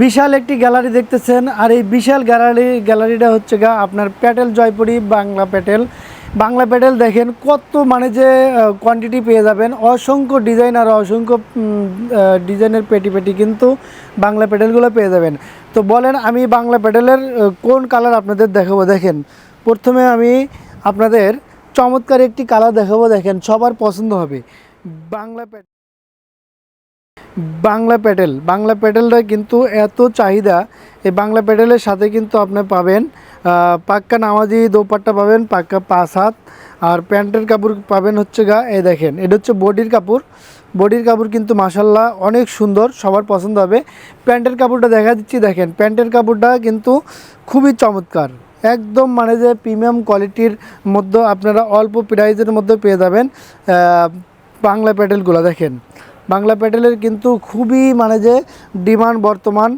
বিশাল একটি গ্যালারি দেখতেছেন, আর এই বিশাল গ্যালারি, গ্যালারিটা হচ্ছে গা আপনার প্যাটেল জয়পুরি বাংলা প্যাটেল। বাংলা প্যাটেল দেখেন কত মানে যে কোয়ান্টিটি পেয়ে যাবেন। অসংখ্য ডিজাইন আর অসংখ্য ডিজাইনের পেটি পেটি কিন্তু বাংলা প্যাটেলগুলো পেয়ে যাবেন। তো বলেন, আমি বাংলা প্যাটেলের কোন কালার আপনাদের দেখাবো? দেখেন, প্রথমে আমি আপনাদের চমৎকার একটি কালার দেখাবো। দেখেন, সবার পছন্দ হবে। Bangla paddle Bangla paddle. বাংলা প্যাটেলটা কিন্তু এত চাহিদা, এই বাংলা প্যাটেলের সাথে কিন্তু আপনি পাবেন পাক্কা নামাজি দোপাট্টা পাবেন, পাক্কা পাঁচ হাত, আর প্যান্টের কাপড় পাবেন হচ্ছে গা, এই দেখেন, এটা হচ্ছে বডির কাপড়। বডির কাপড় কিন্তু মাসাল্লাহ অনেক সুন্দর, সবার পছন্দ হবে। প্যান্টের কাপড়টা দেখা দিচ্ছি, দেখেন, প্যান্টের কাপড়টা কিন্তু খুবই চমৎকার। একদম মানে যে প্রিমিয়াম কোয়ালিটির মধ্যে আপনারা অল্প প্রাইজের মধ্যে পেয়ে যাবেন বাংলা প্যাটেলগুলো, দেখেন। বাংলা প্যাটেলের কিন্তু খুবই মানে যে ডিমান্ড বর্তমান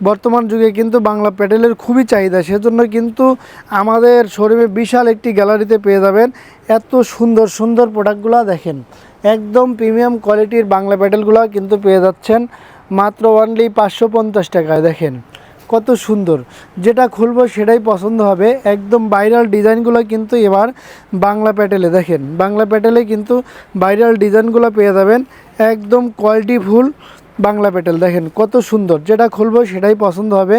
বর্তমান যুগে কিন্তু বাংলা প্যাটেলের খুবই চাহিদা। সেজন্য কিন্তু আমাদের শোরুমে বিশাল একটি গ্যালারিতে পেয়ে যাবেন এত সুন্দর সুন্দর প্রোডাক্টগুলো দেখেন। একদম প্রিমিয়াম কোয়ালিটির বাংলা প্যাটেলগুলো কিন্তু পেয়ে যাচ্ছেন। মাত্র অনলি পাঁচশো পঞ্চাশ টাকায়, দেখেন। কত সুন্দর। যেটা খুলবো সেটাই পছন্দ হবে। একদম ভাইরাল ডিজাইনগুলো কিন্তু এবার বাংলা প্যাটেলে, দেখেন। বাংলা প্যাটেলে কিন্তু ভাইরাল ডিজাইনগুলো পেয়ে যাবেন। একদম কোয়ালিটি ফুল বাংলা প্যাটেল, দেখেন। কত সুন্দর। যেটা খুলবো সেটাই পছন্দ হবে।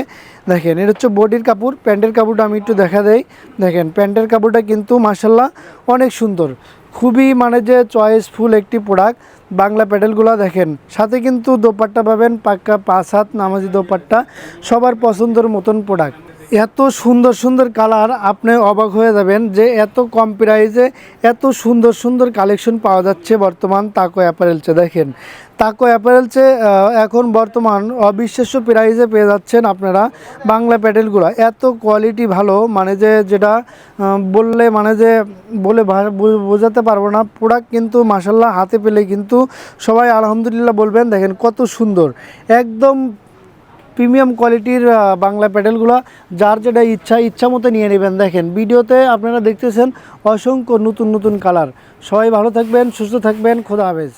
দেখেন, এটা হচ্ছে বডির কাপড়। প্যান্টের কাপড়টা আমি একটু দেখা দেই। দেখেন, প্যান্টের কাপড়টা কিন্তু মাসাল্লাহ অনেক সুন্দর। খুবই মানে যে চয়েসফুল একটি প্রোডাক্ট বাংলা প্যাডেলগুলো দেখেন। সাথে কিন্তু দোপাট্টা পাবেন, পাক্কা পাঁচ হাত নামাজি দোপাট্টা, সবার পছন্দের মতন প্রোডাক্ট এত সুন্দর সুন্দর কালার আপনি অবাক হয়ে যাবেন যে এত কম প্রাইজে এত সুন্দর সুন্দর কালেকশন পাওয়া যাচ্ছে বর্তমান তাকো অ্যাপারেলসে দেখেন। তাকো অ্যাপারেলসে এখন বর্তমান অবিশ্বাস্য প্রাইজে পেয়ে যাচ্ছেন আপনারা বাংলা প্যাটেলগুলো। এত কোয়ালিটি ভালো মানে যে যেটা বললে মানে যে বলে বোঝাতে পারব না। প্রোডাক্ট কিন্তু মাসাল্লাহ হাতে পেলে কিন্তু সবাই আলহামদুলিল্লাহ বলবেন, দেখেন কত সুন্দর। একদম প্রিমিয়াম কোয়ালিটির বাংলা প্যাডেলগুলো যার যেটা ইচ্ছা ইচ্ছা মতো নিয়ে নেবেন। দেখেন, ভিডিওতে আপনারা দেখতেছেন অসংখ্য নতুন নতুন কালার। সবাই ভালো থাকবেন, সুস্থ থাকবেন, খোদা হাফেজ।